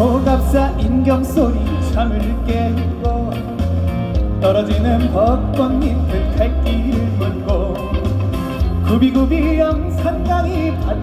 법사 인경 소리 잠을 깨우고 떨어지는 벚꽃잎은 갈길을 그 물고 구비구비 영산강이 바다